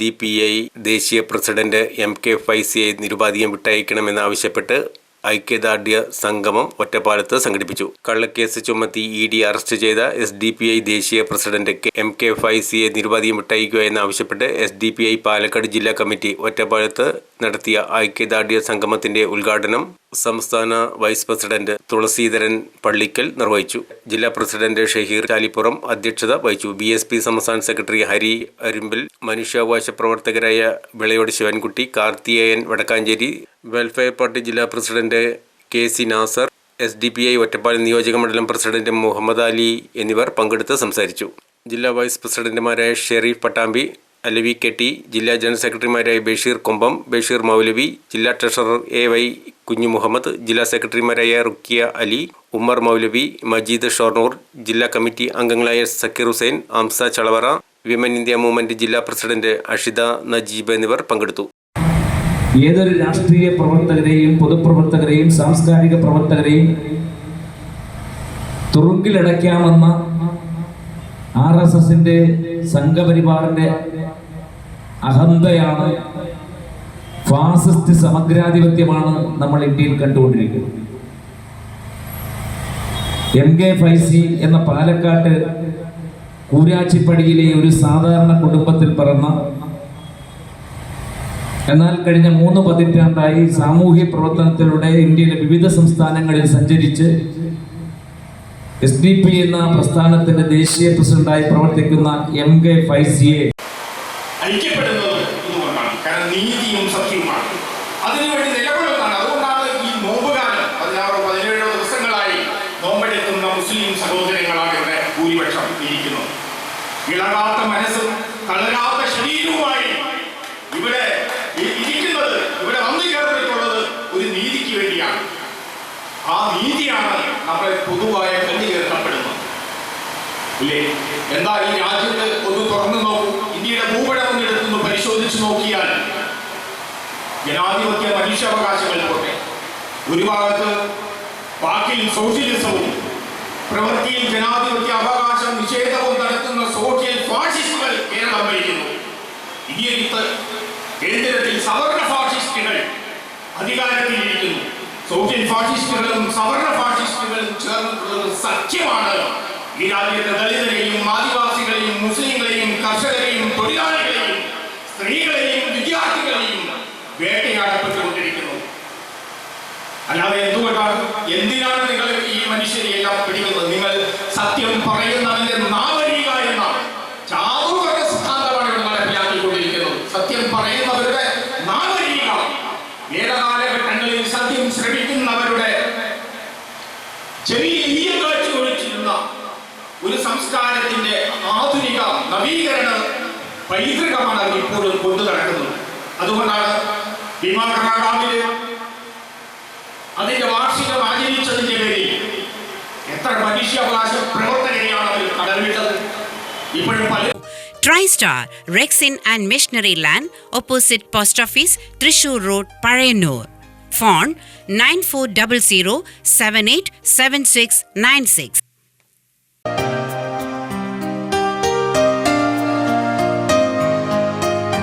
D P I ദേശീയ president M K ഫൈസിയെ നിരുപാധികം വിട്ടയക്കണമെന്നാവശ്യപ്പെട്ട് ഐക്യദാർഢ്യ സംഗമം ഒറ്റപ്പാലത്ത് സംഘടിപ്പിച്ചു. കള്ളക്കേസ് ചുമത്തി ഇ ഡി അറസ്റ്റ് ചെയ്ത എസ് ഡി പി ഐ ദേശീയ പ്രസിഡന്റ് എം കെ ഫൈസിയെ നിരുപാധികം വിട്ടയക്കുക എന്നാവശ്യപ്പെട്ട് S D P I Palakkad ജില്ലാ കമ്മിറ്റി ഒറ്റപ്പാലത്ത് നടത്തിയ ഐക്യദാർഢ്യ സംഗമത്തിന്റെ ഉദ്ഘാടനം സംസ്ഥാന വൈസ് പ്രസിഡന്റ് തുളസീധരൻ പള്ളിക്കൽ നിർവഹിച്ചു. ജില്ലാ പ്രസിഡന്റ് ഷഹീർ ചാലിപ്പുറം അധ്യക്ഷത വഹിച്ചു. ബി എസ് പി സംസ്ഥാന സെക്രട്ടറി ഹരി അരുമ്പിൽ മനുഷ്യാവകാശ പ്രവർത്തകരായ വിളയോട് ശിവൻകുട്ടി കാർത്തികേയൻ വടക്കാഞ്ചേരി വെൽഫെയർ പാർട്ടി ജില്ലാ president K C Nasar S D P I Ottapalam നിയോജക മണ്ഡലം പ്രസിഡന്റ് മുഹമ്മദ് അലി എന്നിവർ പങ്കെടുത്ത് സംസാരിച്ചു. ജില്ലാ വൈസ് പ്രസിഡന്റുമാരായ ഷെറീഫ് പട്ടാമ്പി അലവി കെ ടി ജില്ലാ ജനറൽ സെക്രട്ടറിമാരായ ബഷീർ കൊമ്പം ബഷീർ മൗലവി ജില്ലാ ട്രഷറർ എ വൈ കുഞ്ഞു മുഹമ്മദ് ജില്ലാ സെക്രട്ടറിമാരായ റുക്കിയ അലി ഉമ്മർ മൗലവി മജീദ് ഷൊർണൂർ ജില്ലാ കമ്മിറ്റി അംഗങ്ങളായ Sakeer Hussain Amsa Chalavara women India movement ജില്ലാ പ്രസിഡന്റ് അഷിത നജീബ് എന്നിവർ പങ്കെടുത്തു. ഏതൊരു രാഷ്ട്രീയ പ്രവർത്തകരെയും പൊതുപ്രവർത്തകരെയും സാംസ്കാരിക പ്രവർത്തകരെയും തുറുങ്കിലടയ്ക്കാമെന്ന ആർ എസ് എസിന്റെ സംഘപരിവാറിന്റെ അഹന്തയാണ്. ഫാസിസ്റ്റ് സമഗ്രാധിപത്യമാണ് നമ്മൾ ഇന്ത്യയിൽ കണ്ടുകൊണ്ടിരിക്കുന്നത്. എം കെ ഫൈസി എന്ന പാലക്കാട്ട് കൂരാച്ചിപ്പടിയിലെ ഒരു സാധാരണ കുടുംബത്തിൽ പിറന്ന എന്നാൽ കഴിഞ്ഞ മൂന്ന് പതിറ്റാണ്ടായി സാമൂഹ്യ പ്രവർത്തനത്തിലൂടെ ഇന്ത്യയിലെ വിവിധ സംസ്ഥാനങ്ങളിൽ സഞ്ചരിച്ച് എസ് ഡി പി എന്ന പ്രസ്ഥാനത്തിന്റെ ദേശീയ പ്രസിഡന്റായി പ്രവർത്തിക്കുന്ന എം കെ ഫൈസിയെ കാരണം നീതിയും അതുകൊണ്ടാണ് ഈ ദിവസങ്ങളായി നോമ്പെടുക്കുന്ന മുസ്ലിം സഹോദരങ്ങളാണ് ഇവിടെ ഇളകാത്ത മനസ്സും ഇവിടെ ഇവിടെ ഒരു നീതിക്ക് വേണ്ടിയാണ്. ആ നീതിയാണ് നമ്മളെ പൊതുവായ കണ്ണു ചേർക്കപ്പെടുന്നത് ഇല്ലേ? എന്താ ഈ രാജ്യത്ത് ഒന്ന് തുറന്നു നോക്കൂ. ഇന്ത്യയുടെ ഭൂപടം ഒന്ന് എടുത്തൊന്ന് പരിശോധിച്ചു നോക്കിയാൽ ജനാധിപത്യ മനുഷ്യാവകാശങ്ങൾ പോട്ടെ. ഒരു ഭാഗത്ത് വാക്കിൽ സോഷ്യലിസവും പ്രവൃത്തിയിൽ ജനാധിപത്യ അവകാശം നിഷേധവും നടത്തുന്ന സോഷ്യൽ ഫാഷിസ്റ്റുകൾ കേരളം ഭരിക്കുന്നു. ഇന്ത്യയിൽ കേന്ദ്രത്തിൽ സവർണ ഫാഷിസ്റ്റുകൾ അധികാരത്തിലിരിക്കുന്നു. സോഷ്യൽ ഫാഷിസ്റ്റുകളും സവർണ ഫാഷിസ്റ്റുകളും ചേർന്നിട്ടുള്ള സഖ്യമാണ്. ഈ രാജ്യത്തെ ദളിതരെയും ആദിവാസികളെയും മുസ്ലിങ്ങളെയും കർഷകരെയും തൊഴിലാളികളെയും സ്ത്രീകളെയും വിദ്യാർത്ഥികളെയും വേട്ടയാടപ്പെട്ടുകൊണ്ടിരിക്കുന്നു. അല്ലാതെ എന്തുകൊണ്ടാണ്? എന്തിനാണ് നിങ്ങൾ ഈ മനുഷ്യരെയെല്ലാം പിടിക്കുന്നത്? നിങ്ങൾ സത്യം പറയുന്നതിന്റെ നാഗരിക ചെറിയ ഈയം കാഴ്ച ഒഴിച്ചിരുന്ന ഒരു സംസ്കാരത്തിന്റെ ആധുനിക നവീകരണ പൈതൃകമാണ് അവർ ഇപ്പോഴും കൊണ്ടു നടക്കുന്നത് അതുകൊണ്ടാണ് ഭീമാകർണാകാവിൽ അതിന്റെ വാർഷികം ആചരിച്ചതിന്റെ പേരിൽ എത്ര മനുഷ്യാവകാശ പ്രവർത്തകരെയാണ് അവർ കടൽവിട്ടത് ഇപ്പോഴും പല TriStar, Rexin and Missionary Land, opposite Post Office, Trishur Road, Parayanur. Phone nine four double zero seven eight seven six nine six